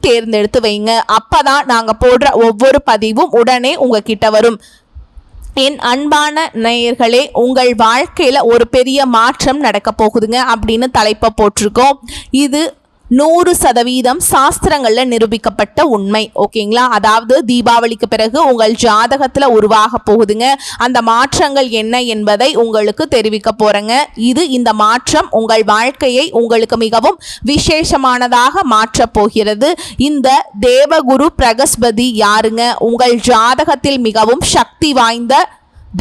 தேர்ந்தெடுத்து வைங்க. அப்பதான் நாங்கள் போடுற ஒவ்வொரு பதிவும் உடனே உங்ககிட்ட வரும். என் அன்பான நேயர்களே உங்கள் வாழ்க்கையில் ஒரு பெரிய மாற்றம் நடக்க போகுதுங்க அப்படின்னு தலைப்பை போட்டிருக்கோம். இது நூறு சதவீதம் சாஸ்திரங்களில் நிரூபிக்கப்பட்ட உண்மை. ஓகேங்களா? அதாவது தீபாவளிக்கு பிறகு உங்கள் ஜாதகத்தில் உருவாக போகுதுங்க. அந்த மாற்றங்கள் என்ன என்பதை உங்களுக்கு தெரிவிக்க போகிறேங்க இது இந்த மாற்றம் உங்கள் வாழ்க்கையை உங்களுக்கு மிகவும் விசேஷமானதாக மாற்றப் போகிறது. இந்த தேவகுரு பிரகஸ்பதி யாருங்க? உங்கள் ஜாதகத்தில் மிகவும் சக்தி வாய்ந்த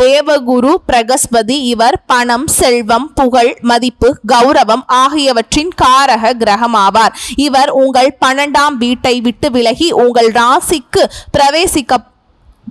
தேவகுரு பிரகஸ்பதி இவர் பணம் செல்வம் புகழ் மதிப்பு கௌரவம் ஆகியவற்றின் காரக கிரகமாவார். இவர் உங்கள் பன்னெண்டாம் வீட்டை விட்டு விலகி உங்கள் ராசிக்கு பிரவேசிக்க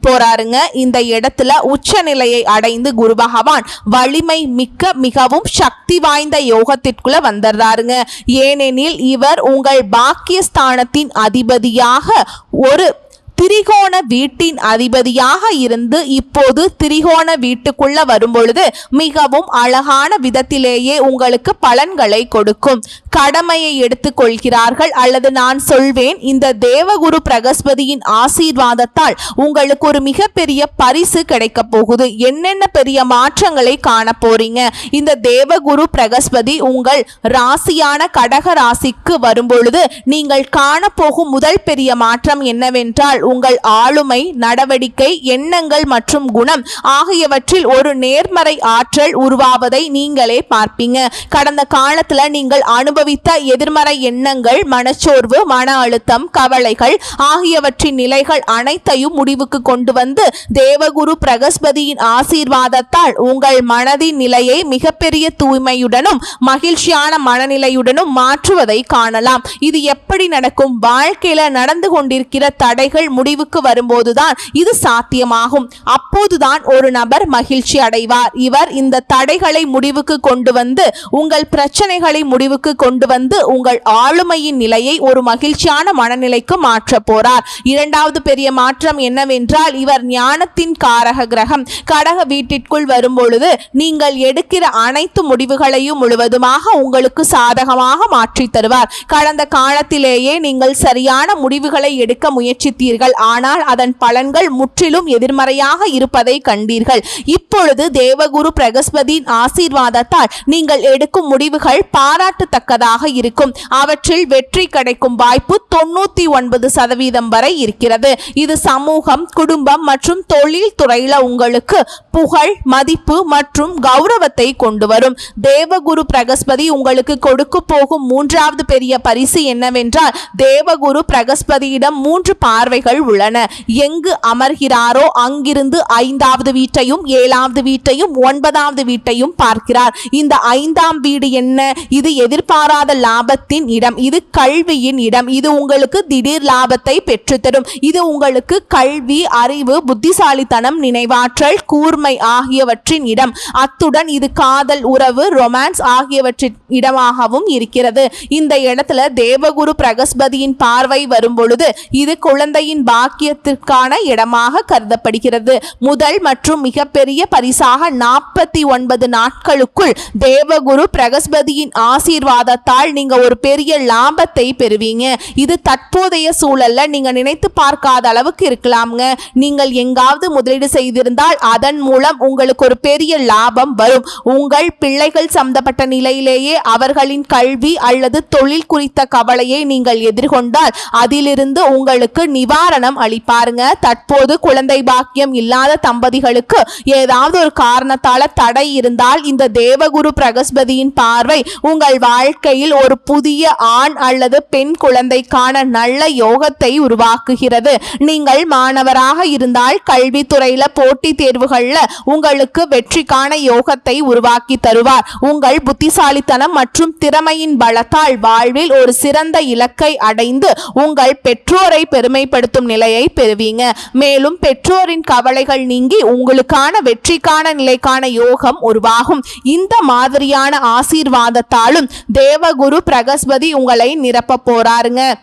போறாருங்க. இந்த இடத்துல உச்ச நிலையை அடைந்து குரு பகவான் வலிமை மிக்க மிகவும் சக்தி வாய்ந்த யோகத்திற்குள்ள வந்துடுறாருங்க. ஏனெனில் இவர் உங்கள் பாக்கியஸ்தானத்தின் அதிபதியாக ஒரு திரிகோண வீட்டின் அதிபதியாக இருந்து இப்போது திரிகோண வீட்டுக்குள்ள வரும்பொழுது மிகவும் அழகான விதத்திலேயே உங்களுக்கு பலன்களை கொடுக்கும். கடமையை எடுத்துக்கொள்கிறார்கள் அல்லது நான் சொல்வேன் இந்த தேவகுரு பிரகஸ்பதியின் ஆசீர்வாதத்தால் உங்களுக்கு ஒரு மிகப்பெரிய பரிசு கிடைக்க போகுது. என்னென்ன பெரிய மாற்றங்களை காண போறீங்க? இந்த தேவகுரு பிரகஸ்பதி உங்கள் ராசியான கடக ராசிக்கு வரும்பொழுது நீங்கள் காணப்போகும் முதல் பெரிய மாற்றம் என்னவென்றால் உங்கள் ஆளுமை நடவடிக்கை எண்ணங்கள் மற்றும் குணம் ஆகியவற்றில் ஒரு நேர்மறை ஆற்றல் உருவாவதை நீங்களே பார்ப்பீங்க. கடந்த காலத்துல நீங்கள் அனுபவித்த எதிர்மறை எண்ணங்கள் மனச்சோர்வு மன அழுத்தம் கவலைகள் ஆகியவற்றின் நிலைகள் அனைத்தையும் முடிவுக்கு கொண்டு வந்து தேவகுரு பிரகஸ்பதியின் ஆசீர்வாதத்தால் உங்கள் மனதின் நிலையை மிகப்பெரிய தூய்மையுடனும் மகிழ்ச்சியான மனநிலையுடனும் மாற்றுவதை காணலாம். இது எப்படி நடக்கும்? வாழ்க்கையில நடந்து கொண்டிருக்கிற தடைகள் முடிவுக்கு வரும்போதுதான் இது சாத்தியமாகும். அப்போதுதான் ஒரு நபர் மகிழ்ச்சி அடைவார். இவர் இந்த தடைகளை முடிவுக்கு கொண்டு வந்து உங்கள் பிரச்சனைகளை முடிவுக்கு கொண்டு வந்து உங்கள் ஆளுமையின் நிலையை ஒரு மகிழ்ச்சியான மனநிலைக்கு மாற்ற போறார். இரண்டாவது பெரிய மாற்றம் என்னவென்றால் இவர் ஞானத்தின் காரக கிரகம். கடக வீட்டிற்குள் வரும்பொழுது நீங்கள் எடுக்கிற அனைத்து முடிவுகளையும் முழுவதுமாக உங்களுக்கு சாதகமாக மாற்றி தருவார். கடந்த காலத்திலேயே நீங்கள் சரியான முடிவுகளை எடுக்க முயற்சித்தீர்கள். ஆனால் அதன் பலன்கள் முற்றிலும் எதிர்மறையாக இருப்பதை கண்டீர்கள். இப்பொழுது தேவகுரு பிரகஸ்பதியின் ஆசீர்வாதத்தால் நீங்கள் எடுக்கும் முடிவுகள் பாராட்டத்தக்கதாக இருக்கும். அவற்றில் வெற்றி கிடைக்கும் வாய்ப்பு தொண்ணூத்தி ஒன்பது சதவீதம் வரை இருக்கிறது. இது சமூகம் குடும்பம் மற்றும் தொழில் துறையில உங்களுக்கு புகழ் மதிப்பு மற்றும் கௌரவத்தை கொண்டு வரும். தேவகுரு பிரகஸ்பதி உங்களுக்கு கொடுக்க போகும் மூன்றாவது பெரிய பரிசு என்னவென்றால் தேவகுரு பிரகஸ்பதியிடம் மூன்று பார்வைகள் உள்ளன எங்கு அமர்கிறாரோ அங்கிருந்து ஐந்தாவது வீட்டையும் ஏழாவது வீட்டையும் ஒன்பதாவது வீட்டையும் பார்க்கிறார். இந்த ஐந்தாம் வீடு என்ன? இது எதிர்பாராத லாபத்தின் இடம். இது கல்வியின் இடம். இது உங்களுக்கு திடீர் லாபத்தை பெற்றுத்தரும். இது உங்களுக்கு கல்வி அறிவு புத்திசாலித்தனம் நினைவாற்றல் கூர்மை ஆகியவற்றின் இடம். அத்துடன் இது காதல் உறவு ரொமான்ஸ் ஆகியவற்றின் இடமாகவும் இருக்கிறது. இந்த இடத்துல தேவகுரு பிரகஸ்பதியின் பார்வை வரும் பொழுது இது குழந்தையின் பாக்கியத்திற்கான இடமாக கருதப்படுகிறது. முதல் மற்றும் மிகப்பெரிய பரிசாக நாற்பத்தி ஒன்பது நாட்களுக்குள் தேவகுரு பிரகஸ்பதியின் ஆசீர்வாதத்தால் நீங்க ஒரு பெரிய லாபத்தை பெறுவீங்க. இது தற்போதைய சூழல்ல நீங்க நினைத்து பார்க்காத அளவுக்கு இருக்கலாம்ங்க. நீங்கள் எங்காவது முதலீடு செய்திருந்தால் அதன் மூலம் உங்களுக்கு ஒரு பெரிய லாபம் வரும். உங்கள் பிள்ளைகள் சம்பந்தப்பட்ட நிலையிலேயே அவர்களின் கல்வி அல்லது தொழில் குறித்த கவலையை நீங்கள் எதிர்கொண்டால் அதிலிருந்து உங்களுக்கு நிவாரணம் அளிப்பாருங்க. தற்போது குழந்தை பாக்கியம் இல்லாத தம்பதிகளுக்கு ஏதாவது ஒரு காரணத்தால தடை இருந்தால் இந்த தேவகுரு பிரகஸ்பதியின் பார்வை உங்கள் வாழ்க்கையில் ஒரு புதிய ஆண் அல்லது பெண் குழந்தைக்கான நல்ல யோகத்தை உருவாக்குகிறது. நீங்கள் மாணவராக இருந்தால் கல்வித்துறையில போட்டி தேர்வுகள்ல உங்களுக்கு வெற்றிக்கான யோகத்தை உருவாக்கி தருவார். உங்கள் புத்திசாலித்தனம் மற்றும் திறமையின் பலத்தால் வாழ்வில் ஒரு சிறந்த இலக்கை அடைந்து உங்கள் பெற்றோரை பெருமைப்படுத்தும் நிலையை பெறுவீங்க. மேலும் பெற்றோரின் கவலைகள் நீங்கி உங்களுக்கான வெற்றிக்கான நிலைக்கான யோகம் உருவாகும். இந்த மாதிரியான ஆசீர்வாதத்தாலும் தேவகுரு பிரகஸ்பதி உங்களை நிரப்ப போறாருங்க.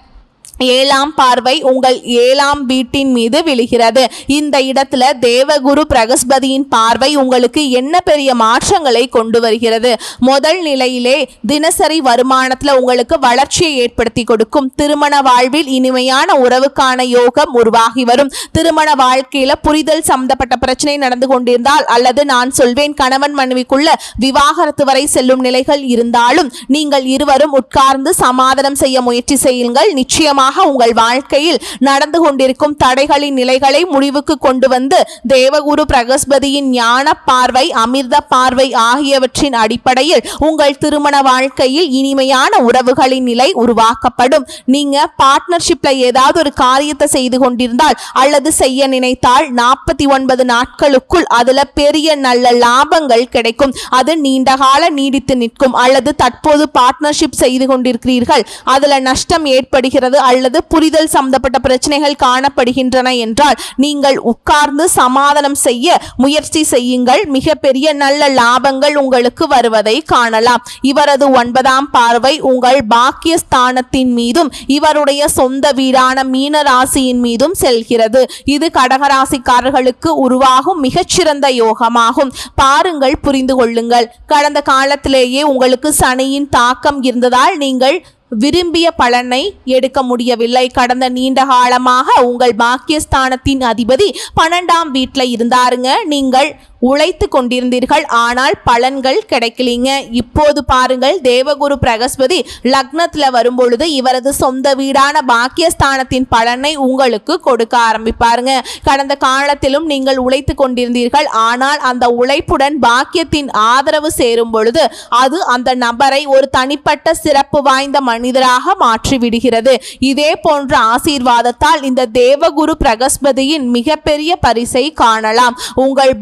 ஏழாம் பார்வை உங்கள் ஏழாம் வீட்டின் மீது விழுகிறது. இந்த இடத்துல தேவகுரு பிரகஸ்பதியின் பார்வை உங்களுக்கு என்ன பெரிய மாற்றங்களை கொண்டு வருகிறது? முதல் நிலையிலே தினசரி வருமானத்தில் உங்களுக்கு வளர்ச்சியை ஏற்படுத்தி கொடுக்கும். திருமண வாழ்வில் இனிமையான உறவுக்கான யோகம் உருவாகி வரும். திருமண வாழ்க்கையில புரிதல் சம்பந்தப்பட்ட பிரச்சனை நடந்து கொண்டிருந்தால் அல்லது நான் சொல்வேன் கணவன் மனைவிக்குள்ள விவாகரத்து வரை செல்லும் நிலைகள் இருந்தாலும் நீங்கள் இருவரும் உட்கார்ந்து சமாதானம் செய்ய முயற்சி செய்யுங்கள். நிச்சயமாக உங்கள் வாழ்க்கையில் நடந்து கொண்டிருக்கும் தடைகளின் நிலைகளை முடிவுக்கு கொண்டு வந்து தேவகுரு பிரகஸ்பதியின் ஞான பார்வை அமிர்த பார்வை ஆகியவற்றின் அடிப்படையில் உங்கள் திருமண வாழ்க்கையில் இனிமையான உறவுகளின் நிலை உருவாக்கப்படும். நீங்க பார்ட்னர்ஷிப்ல ஏதாவது ஒரு காரியத்தை செய்து கொண்டிருந்தால் அல்லது செய்ய நினைத்தால் நாற்பத்தி ஒன்பது நாட்களுக்குள் அதுல பெரிய நல்ல லாபங்கள் கிடைக்கும். அது நீண்ட கால நீடித்து நிற்கும். அல்லது தற்போது பார்ட்னர்ஷிப் செய்து கொண்டிருக்கிறீர்கள். அதுல நஷ்டம் ஏற்படுகிறது. அல்லது புரிதல் சம்பந்தப்பட்ட பிரச்சனைகள் காணப்படுகின்றன என்றால் நீங்கள் உட்கார்ந்து சமாதானம் செய்ய முயற்சி செய்யுங்கள். மிகப்பெரிய நல்ல லாபங்கள் உங்களுக்கு வருவதை காணலாம். இவரது ஒன்பதாம் பார்வை உங்கள் பாக்கியஸ்தானத்தின் மீதும் இவருடைய சொந்த வீடான மீன ராசியின் மீதும் செல்கிறது. இது கடகராசிக்காரர்களுக்கு உருவாகும் மிகச்சிறந்த யோகமாகும். பாருங்கள் புரிந்து கொள்ளுங்கள். கடந்த காலத்திலேயே உங்களுக்கு சனியின் தாக்கம் இருந்ததால் நீங்கள் விரும்பிய பலனை எடுக்க முடியவில்லை. கடந்த நீண்ட காலமாக உங்கள் பாக்கியஸ்தானத்தின் அதிபதி பன்னெண்டாம் வீட்டில் இருந்தாருங்க. நீங்கள் உழைத்து கொண்டிருந்தீர்கள் ஆனால் பலன்கள் கிடைக்கலீங்க. இப்போது பாருங்கள் தேவகுரு பிரகஸ்பதி லக்னத்தில் வரும்பொழுது இவரது சொந்த வீடான பாக்கியஸ்தானத்தின் பலனை உங்களுக்கு கொடுக்க ஆரம்பிப்பாருங்க. கடந்த காலத்திலும் நீங்கள் உழைத்து கொண்டிருந்தீர்கள் ஆனால் அந்த உழைப்புடன் பாக்கியத்தின் ஆதரவு சேரும் பொழுது அது அந்த நபரை ஒரு தனிப்பட்ட சிறப்பு வாய்ந்த மனிதராக மாற்றி விடுகிறது இதே போன்ற ஆசீர்வாதத்தால் இந்த தேவகுரு பிரகஸ்பதியின் மிகப்பெரிய பரிசை காணலாம். உங்கள்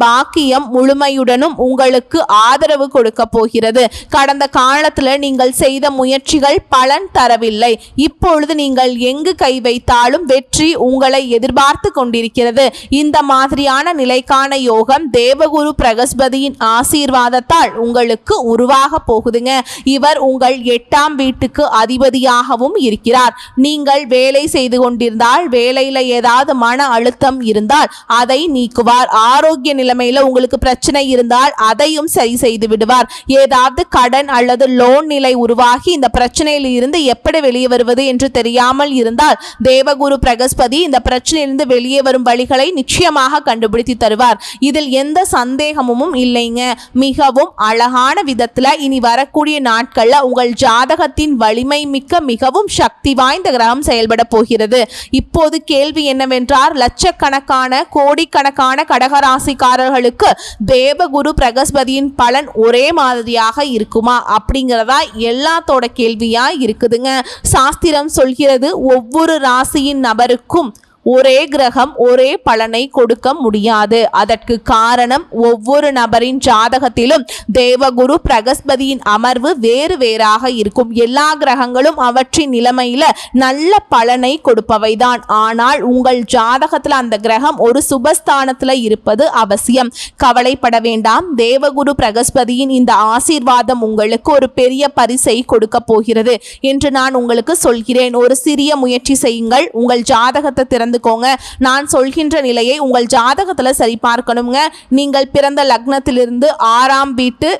பாக்கியம் முழுமையுடனும் உங்களுக்கு ஆதரவு கொடுக்க போகிறது. கடந்த காலத்துல நீங்கள் செய்த முயற்சிகள் பலன் தரவில்லை. இப்பொழுது நீங்கள் எங்கு கை வைத்தாலும் வெற்றி உங்களை எதிர்பார்த்து கொண்டிருக்கிறது. இந்த மாதிரியான நிலைக்கான யோகம் தேவகுரு பிரகஸ்பதியின் ஆசீர்வாதத்தால் உங்களுக்கு உருவாக போகுதுங்க. இவர் உங்கள் எட்டாம் வீட்டுக்கு அதிபதியாகவும் இருக்கிறார். நீங்கள் வேலை செய்து கொண்டிருந்தால் வேலையில ஏதாவது மன அழுத்தம் இருந்தால் அதை நீக்குவார். ஆரோக்கிய நிலைமையில உங்களுக்கு பிரச்சனை இருந்தால் அதையும் சரி செய்து விடுவார். ஏதாவது கடன் அல்லது லோன் நிலை உருவாகி இந்த பிரச்சனையில் இருந்து எப்படி வெளியே வருவது என்று தெரியாமல் இருந்தால் தேவகுரு பிரகஸ்பதி இந்த பிரச்சனையிலிருந்து வெளியே வரும் வழிகளை நிச்சயமாக கண்டுபிடித்து தருவார். இதில் எந்த சந்தேகமும் இல்லைங்க. மிகவும் அழகான விதத்துல இனி வரக்கூடிய நாட்கள்ல உங்கள் ஜாதகத்தின் வலிமை மிக்க மிகவும் சக்தி வாய்ந்த கிரகம் செயல்பட போகிறது. இப்போது கேள்வி என்னவென்றால் லட்சக்கணக்கான கோடிக்கணக்கான கடகராசிக்காரர்களுக்கு தேவகுரு பிரகஸ்பதியின் பலன் ஒரே மாதிரியாக இருக்குமா அப்படிங்கிறதா எல்லாத்தோட கேள்வியா இருக்குதுங்க. சாஸ்திரம் சொல்கிறது ஒவ்வொரு ராசியின் நபருக்கும் ஒரே கிரகம் ஒரே பலனை கொடுக்க முடியாது. அதற்கு காரணம் ஒவ்வொரு நபரின் ஜாதகத்திலும் தேவகுரு பிரகஸ்பதியின் அமர்வு வேறு வேறாக இருக்கும். எல்லா கிரகங்களும் அவற்றின் நிலைமையில நல்ல பலனை கொடுப்பவைதான். ஆனால் உங்கள் ஜாதகத்தில் அந்த கிரகம் ஒரு சுபஸ்தானத்தில் இருப்பது அவசியம். கவலைப்பட வேண்டாம். தேவகுரு பிரகஸ்பதியின் இந்த ஆசீர்வாதம் உங்களுக்கு ஒரு பெரிய பரிசை கொடுக்க போகிறது என்று நான் உங்களுக்கு சொல்கிறேன். ஒரு சிறிய முயற்சி செய்யுங்கள். உங்கள் ஜாதகத்தை திறந்து நடந்துக்கோங்க. நான் சொல்கின்ற நிலையை உங்கள் ஜாதகத்தில் சரி பார்க்கணுங்க நீங்கள் பிறந்த லக்னத்திலிருந்து ஆறாம் வீட்டு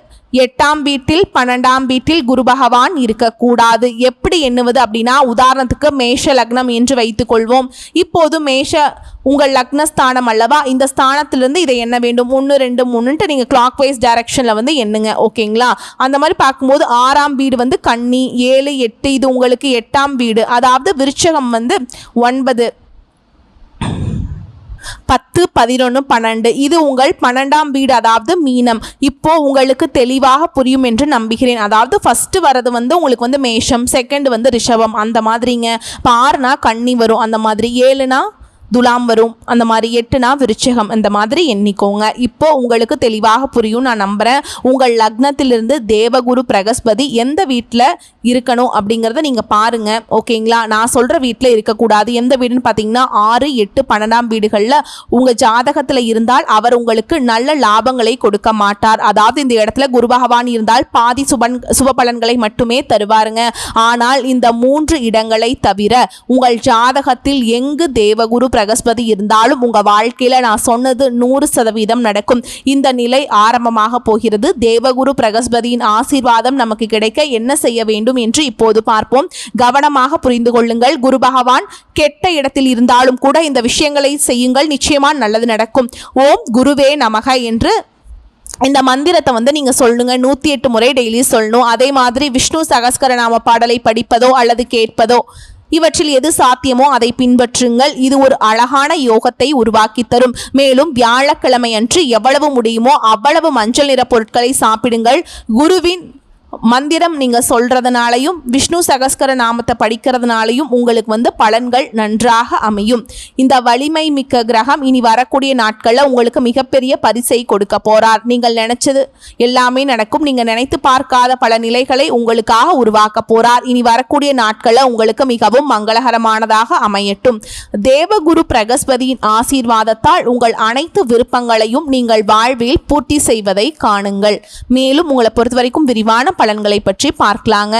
எட்டாம் வீட்டில் பன்னெண்டாம் வீட்டில் குரு பகவான் இருக்கக்கூடாது. எப்படி எண்ணுவது அப்படின்னா உதாரணத்துக்கு மேஷ லக்னம் என்று வைத்துக்கொள்வோம் இப்போது மேஷ உங்கள் லக்னஸ்தானம் அல்லவா இந்த ஸ்தானத்திலிருந்து இதை எண்ண வேண்டும். ஒன்று ரெண்டு மூணுன்ட்டு நீங்கள் கிளாக் வைஸ் டைரக்ஷனில் வந்து எண்ணுங்க. ஓகேங்களா? அந்த மாதிரி பார்க்கும்போது ஆறாம் வீடு வந்து கன்னி ஏழு எட்டு இது உங்களுக்கு எட்டாம் வீடு. அதாவது விருச்சகம் வந்து ஒன்பது. பத்து பதினொன்று பன்னெண்டு. இது உங்கள் பன்னெண்டாம் வீடு அதாவது மீனம். இப்போ உங்களுக்கு தெளிவாக புரியும் என்று நம்புகிறேன். அதாவது ஃபர்ஸ்ட் வரது வந்து உங்களுக்கு வந்து மேஷம் செகண்ட் வந்து ரிஷபம். அந்த மாதிரிங்க. இப்போ ஆறுனா கன்னி வரும். அந்த மாதிரி. ஏழுனா துலாம் வரும். அந்த மாதிரி எட்டுனா விருச்சகம். இந்த மாதிரி எண்ணிக்கோங்க. இப்போ உங்களுக்கு தெளிவாக புரியும். நான் நம்புகிறேன் உங்கள் லக்னத்திலிருந்து தேவகுரு பிரகஸ்பதி எந்த வீட்டில் இருக்கணும் அப்படிங்கிறத நீங்கள் பாருங்கள் ஓகேங்களா? நான் சொல்கிற வீட்டில் இருக்கக்கூடாது. எந்த வீடுன்னு பார்த்தீங்கன்னா ஆறு எட்டு பன்னெண்டாம் வீடுகளில் உங்கள் ஜாதகத்தில் இருந்தால் அவர் உங்களுக்கு நல்ல லாபங்களை கொடுக்க மாட்டார். அதாவது இந்த இடத்துல குரு பகவான் இருந்தால் பாதி சுபன் சுப பலன்களை மட்டுமே தருவாருங்க. ஆனால் இந்த மூன்று இடங்களை தவிர உங்கள் ஜாதகத்தில் எங்கு தேவகுரு பிரகஸ்பதி இருந்தாலும் உங்கள் வாழ்க்கையில் நான் சொன்னது நூறு சதவீதம் நடக்கும். இந்த நிலை ஆரம்பமாக போகிறது. தேவகுரு பிரகஸ்பதியின் ஆசீர்வாதம் நமக்கு கிடைக்க என்ன செய்ய வேண்டும் என்று இப்போது பார்ப்போம். கவனமாக புரிந்து கொள்ளுங்கள். குரு பகவான் கெட்ட இடத்தில் இருந்தாலும் கூட இந்த விஷயங்களை செய்யுங்கள். நிச்சயமா நல்லது நடக்கும். ஓம் குருவே நமக என்று இந்த மந்திரத்தை வந்து நீங்கள் சொல்லுங்க. நூற்றி எட்டு முறை டெய்லி சொல்லணும். அதே மாதிரி விஷ்ணு சகஸ்கரநாம பாடலை படிப்பதோ அல்லது கேட்பதோ இவற்றில் எது சாத்தியமோ அதை பின்பற்றுங்கள். இது ஒரு அழகான யோகத்தை உருவாக்கி தரும். மேலும் வியாழக்கிழமை அன்று எவ்வளவு முடியுமோ அவ்வளவு மஞ்சள் நிற பொருட்களை சாப்பிடுங்கள். குருவின் மந்திரம் நீங்கள் சொல்கிறதுனாலையும் விஷ்ணு சகஸ்கர நாமத்தை படிக்கிறதுனாலையும் உங்களுக்கு வந்து பலன்கள் நன்றாக அமையும். இந்த வலிமை மிக்க கிரகம் இனி வரக்கூடிய நாட்களில் உங்களுக்கு மிகப்பெரிய பரிசை கொடுக்க போகிறார் நீங்கள் நினச்சது எல்லாமே நடக்கும். நீங்கள் நினைத்து பார்க்காத பல நிலைகளை உங்களுக்காக உருவாக்க போகிறார் இனி வரக்கூடிய நாட்களில் உங்களுக்கு மிகவும் மங்களகரமானதாக அமையட்டும். தேவகுரு பிரகஸ்பதியின் ஆசீர்வாதத்தால் உங்கள் அனைத்து விருப்பங்களையும் நீங்கள் வாழ்வில் பூர்த்தி செய்வதை காணுங்கள். மேலும் உங்களை பொறுத்த வரைக்கும் விரிவான பலன்களை பற்றி பார்க்கலாங்க.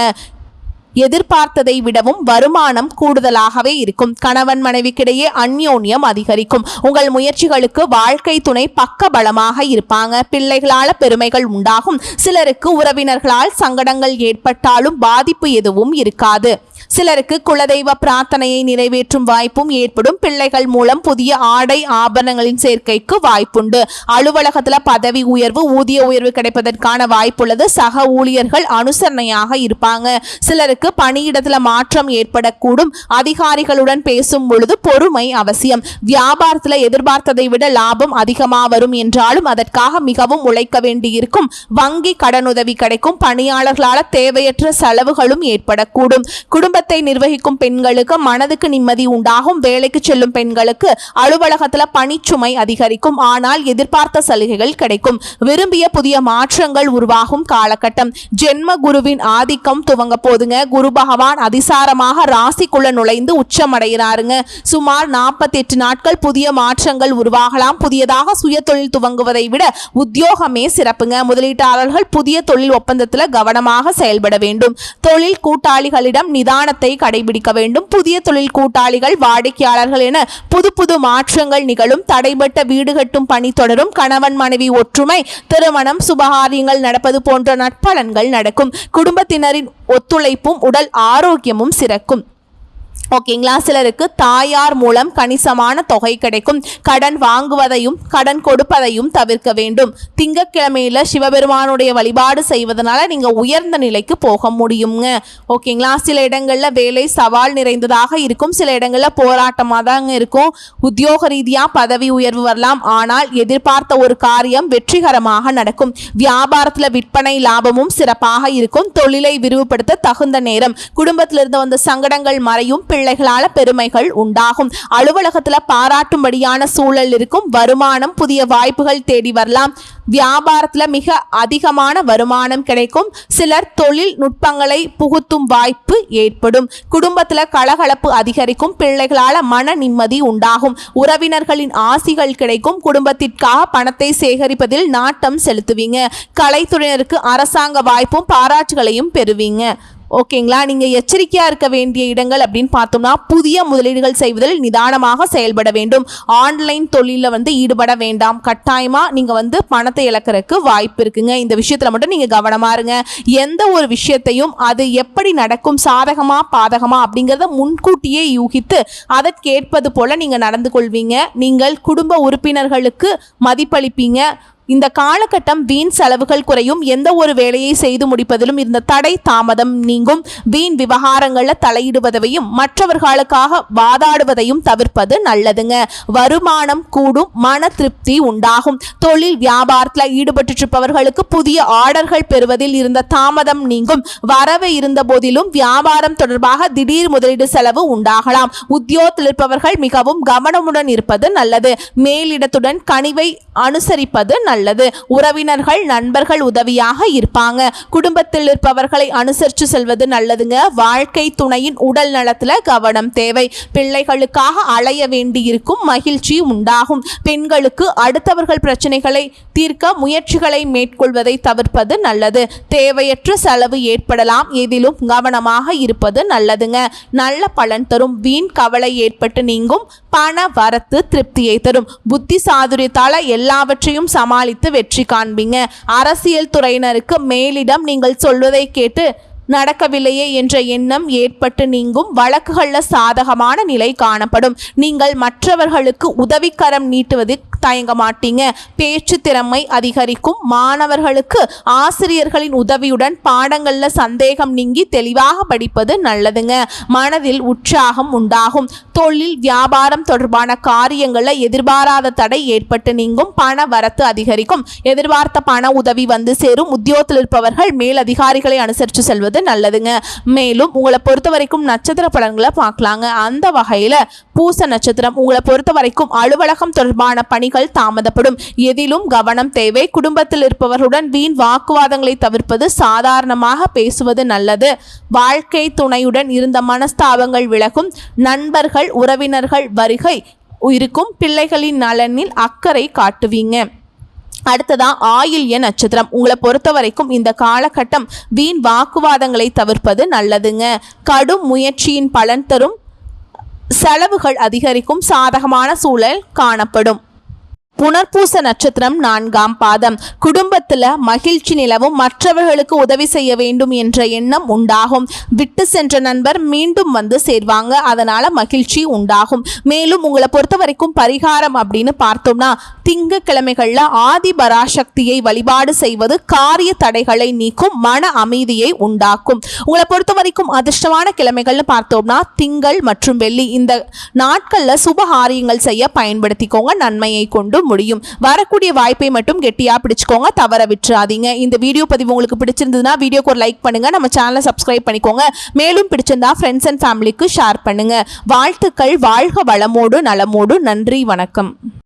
எதிர்பார்த்ததை விடவும் வருமானம் கூடுதலாகவே இருக்கும். கணவன் மனைவிக்கிடையே அந்யோன்யம் அதிகரிக்கும். உங்கள் முயற்சிகளுக்கு வாழ்க்கை துணை பக்க பலமாக இருப்பாங்க. பிள்ளைகளால பெருமைகள் உண்டாகும். சிலருக்கு உறவினர்களால் சங்கடங்கள் ஏற்பட்டாலும் பாதிப்பு எதுவும் இருக்காது. சிலருக்கு குலதெய்வ பிரார்த்தனையை நிறைவேற்றும் வாய்ப்பும் ஏற்படும். பிள்ளைகள் மூலம் புதிய ஆடை ஆபரணங்களின் சேர்க்கைக்கு வாய்ப்புண்டு. அலுவலகத்துல பதவி உயர்வு ஊதிய உயர்வு கிடைப்பதற்கான வாய்ப்புள்ளது. சக ஊழியர்கள் அனுசரணையாக இருப்பாங்க. சிலருக்கு பணியிடத்தில் மாற்றம் ஏற்படக்கூடும். அதிகாரிகளுடன் பேசும் பொழுது பொறுமை அவசியம். வியாபாரத்துல எதிர்பார்த்ததை விட லாபம் அதிகமா வரும் என்றாலும் அதற்காக மிகவும் உழைக்க வேண்டியிருக்கும். வங்கி கடனுதவி கிடைக்கும். பணியாளர்களால் தேவையற்ற செலவுகளும் ஏற்படக்கூடும். குடும்பத்தை நிர்வகிக்கும் பெண்களுக்கு மனதுக்கு நிம்மதி உண்டாகும். வேலைக்கு செல்லும் பெண்களுக்கு அலுவலகத்தில் பணிச்சுமை அதிகரிக்கும். ஆனால் எதிர்பார்த்த சலுகைகள் கிடைக்கும். விரும்பிய புதிய மாற்றங்கள் உருவாகும் காலகட்டம். ஜென்ம குருவின் ஆதிக்கம் துவங்க போதுங்க. குரு பகவான் அதிசாரமாக ராசிக்குள்ள நுழைந்து உச்சமடைகிறாருங்க. சுமார் நாற்பத்தி எட்டு நாட்கள் புதிய மாற்றங்கள் உருவாகலாம். புதியதாக சுய தொழில் துவங்குவதை விட உத்தியோகமே சிறப்புங்க. முதலீட்டாளர்கள் புதிய தொழில் ஒப்பந்தத்தில் கவனமாக செயல்பட வேண்டும். தொழில் கூட்டாளிகளிடம் நிதானத்தை கடைபிடிக்க வேண்டும். புதிய தொழில் கூட்டாளிகள் வாடிக்கையாளர்கள் என புது புது மாற்றங்கள் நிகழும். தடைபட்ட வீடு கட்டும் பணி தொடரும். கணவன் மனைவி ஒற்றுமை திருமணம் சுபகாரியங்கள் நடப்பது போன்ற நற்பலன்கள் நடக்கும். குடும்பத்தினரின் ஒத்துழைப்பும் உடல் ஆரோக்கியமும் சிறக்கும். ஓகேங்களா? சிலருக்கு தாயார் மூலம் கணிசமான தொகை கிடைக்கும். கடன் வாங்குவதையும் கடன் கொடுப்பதையும் தவிர்க்க வேண்டும். திங்கக்கிழமையில் சிவபெருமானுடைய வழிபாடு செய்வதனால நீங்கள் உயர்ந்த நிலைக்கு போக முடியுங்க ஓகேங்களா? சில இடங்களில் வேலை சவால் நிறைந்ததாக இருக்கும். சில இடங்களில் போராட்டமாக தாங்க இருக்கும். உத்தியோக ரீதியாக பதவி உயர்வு வரலாம். ஆனால் எதிர்பார்த்த ஒரு காரியம் வெற்றிகரமாக நடக்கும். வியாபாரத்தில் விற்பனை லாபமும் சிறப்பாக இருக்கும். தொழிலை விரிவுபடுத்த தகுந்த நேரம். குடும்பத்திலிருந்து வந்த சங்கடங்கள் மறையும். பிள்ளைகளால பெருமைகள் உண்டாகும். அலுவலகத்துல பாராட்டும்படியான சூழல் இருக்கும். வருமானம் புதிய வாய்ப்புகள் தேடி வரலாம். வியாபாரத்துல மிக அதிகமான வருமானம் கிடைக்கும். சிலர் தொழில் நுட்பங்களை புகுத்தும் வாய்ப்பு ஏற்படும். குடும்பத்துல கலகலப்பு அதிகரிக்கும். பிள்ளைகளால மன நிம்மதி உண்டாகும். உறவினர்களின் ஆசிகள் கிடைக்கும். குடும்பத்திற்காக பணத்தை சேகரிப்பதில் நாட்டம் செலுத்துவீங்க. கலைத்துறையினருக்கு அரசாங்க வாய்ப்பும் பாராட்டுகளையும் பெறுவீங்க. ஓகேங்களா? நீங்கள் எச்சரிக்கையாக இருக்க வேண்டிய இடங்கள் அப்படின்னு பார்த்தோம்னா புதிய முதலீடுகள் செய்வதில் நிதானமாக செயல்பட வேண்டும். ஆன்லைன் தொழிலில் வந்து ஈடுபட வேண்டாம். கட்டாயமாக நீங்கள் வந்து பணத்தை இழக்கிறதுக்கு வாய்ப்பு இருக்குங்க. இந்த விஷயத்தில் மட்டும் நீங்கள் கவனமாக இருங்க. எந்த ஒரு விஷயத்தையும் அது எப்படி நடக்கும் சாதகமாக பாதகமாக அப்படிங்கிறத முன்கூட்டியே யூகித்து அதற்கேற்பது போல் நீங்கள் நடந்து கொள்வீங்க. நீங்கள் குடும்ப உறுப்பினர்களுக்கு மதிப்பளிப்பீங்க. இந்த காலகட்டம் வீண் செலவுகள் குறையும். எந்த ஒரு வேலையை செய்து முடிப்பதிலும் இந்த தடை தாமதம் நீங்கும். வீண் விவகாரங்களில் தலையிடுவதையும் மற்றவர்களுக்காக வாதாடுவதையும் தவிர்ப்பது நல்லதுங்க. வருமானம் கூடும் மன திருப்தி உண்டாகும். தொழில் வியாபாரத்தில் ஈடுபட்டு இருப்பவர்களுக்கு புதிய ஆர்டர்கள் பெறுவதில் இருந்த தாமதம் நீங்கும். வரவு இருந்த போதிலும் வியாபாரம் தொடர்பாக திடீர் முதலீடு செலவு உண்டாகலாம். உத்தியோகத்தில் இருப்பவர்கள் மிகவும் கவனமுடன் இருப்பது நல்லது. மேலிடத்துடன் கனிவை அனுசரிப்பது நல்லது. உறவினர்கள் நண்பர்கள் உதவியாக இருப்பாங்க. குடும்பத்தில் இருப்பவர்களை அனுசரித்து செல்வது நல்லதுங்க. வாழ்க்கை துணையின் உடல் நலத்துல கவனம் தேவை. பிள்ளைகளுக்காக அலைய வேண்டி இருக்கும் மகிழ்ச்சி உண்டாகும். பெண்களுக்கு அடுத்தவர்கள் பிரச்சனைகளை தீர்க்க முயற்சிகளை மேற்கொள்வதை தவிர்ப்பது நல்லது. தேவையற்ற செலவு ஏற்படலாம். எதிலும் கவனமாக இருப்பது நல்லதுங்க. நல்ல பலன் தரும். வீண் கவலை ஏற்பட்டு நீங்கும். பண வரத்து திருப்தியை தரும். புத்தி சாதுரியத்தால எல்லாவற்றையும் சமாளித்து வெற்றி காண்பீங்க. அரசியல் துறையினருக்கு மேலிடம் நீங்கள் சொல்வதை கேட்டு நடக்கவில்லையே என்ற எண்ணம் ஏற்பட்டு நீங்கும் வழக்குகளில் சாதகமான நிலை காணப்படும். நீங்கள் மற்றவர்களுக்கு உதவிக்கரம் நீட்டுவது தயங்க மாட்டீங்க. பேச்சு திறமை அதிகரிக்கும். மாணவர்களுக்கு ஆசிரியர்களின் உதவியுடன் பாடங்களில் சந்தேகம் நீங்கி தெளிவாக படிப்பது நல்லதுங்க. மனதில் உற்சாகம் உண்டாகும். தொழில் வியாபாரம் தொடர்பான காரியங்களில் எதிர்பாராத தடை ஏற்பட்டு நீங்கும். பண வரத்து அதிகரிக்கும். எதிர்பார்த்த பண உதவி வந்து சேரும். உத்தியோகத்தில் இருப்பவர்கள் மேல் அதிகாரிகளை அனுசரித்து செல்வது நல்லதுங்க. மேலும் உங்களை பொறுத்த வரைக்கும் நட்சத்திர பலன்களை பார்க்கலாங்க. அந்த வகையில் பூச நட்சத்திரம் உங்களை பொறுத்த வரைக்கும் அலுவலகம் தொடர்பான பணிகள் தாமதப்படும். எதிலும் கவனம் தேவை. குடும்பத்தில் இருப்பவர்களுடன் வீண் வாக்குவாதங்களை தவிர்ப்பது சாதாரணமாக பேசுவது நல்லது. வாழ்க்கை துணையுடன் இருந்த மனஸ்தாபங்கள் விலகும். நண்பர்கள் உறவினர்கள் வருகை இருக்கும். பிள்ளைகளின் நலனில் அக்கறை காட்டுவீங்க. அடுத்ததா ஆயுள்ய நட்சத்திரம். உங்களை பொறுத்த வரைக்கும் இந்த காலகட்டம் வீண் வாக்குவாதங்களை தவிர்ப்பது நல்லதுங்க. கடும் முயற்சியின் பலன் தரும் செலவுகள் அதிகரிக்கும் சாதகமான சூழல் காணப்படும். புனர்பூச நட்சத்திரம் நான்காம் பாதம். குடும்பத்தில் மகிழ்ச்சி நிலவும் மற்றவர்களுக்கு உதவி செய்ய வேண்டும் என்ற எண்ணம் உண்டாகும். விட்டு சென்ற நண்பர் மீண்டும் வந்து சேர்வாங்க. அதனால மகிழ்ச்சி உண்டாகும். மேலும் உங்களை பொறுத்த வரைக்கும் பரிகாரம் அப்படின்னு பார்த்தோம்னா திங்கக்கிழமைகளில் ஆதி பராசக்தியை வழிபாடு செய்வது காரிய தடைகளை நீக்கும் மன அமைதியை உண்டாக்கும். உங்களை பொறுத்த வரைக்கும் அதிர்ஷ்டமான கிழமைகள்னு பார்த்தோம்னா திங்கள் மற்றும் வெள்ளி. இந்த நாட்களில் சுபகாரியங்கள் செய்ய பயன்படுத்திக்கோங்க. நன்மையை கொண்டு முடியும். வரக்கூடிய வாய்ப்பை மட்டும் கெட்டியா பிடிச்சிக்கோங்க தவற விட்டுறாதீங்க. இந்த வீடியோ பதிவு உங்களுக்கு பிடிச்சிருந்ததுன்னா வீடியோக்கு ஒரு லைக் பண்ணுங்க நம்ம சேனலை சப்ஸ்கிரைப் பண்ணிக்கோங்க. மேலும் பிடிச்சிருந்தா ஃப்ரெண்ட்ஸ் அண்ட் ஃபேமிலிக்கு ஷேர் பண்ணுங்க. வாழ்த்துக்கள் வாழ்க வளமோடு நலமோடு நன்றி வணக்கம்.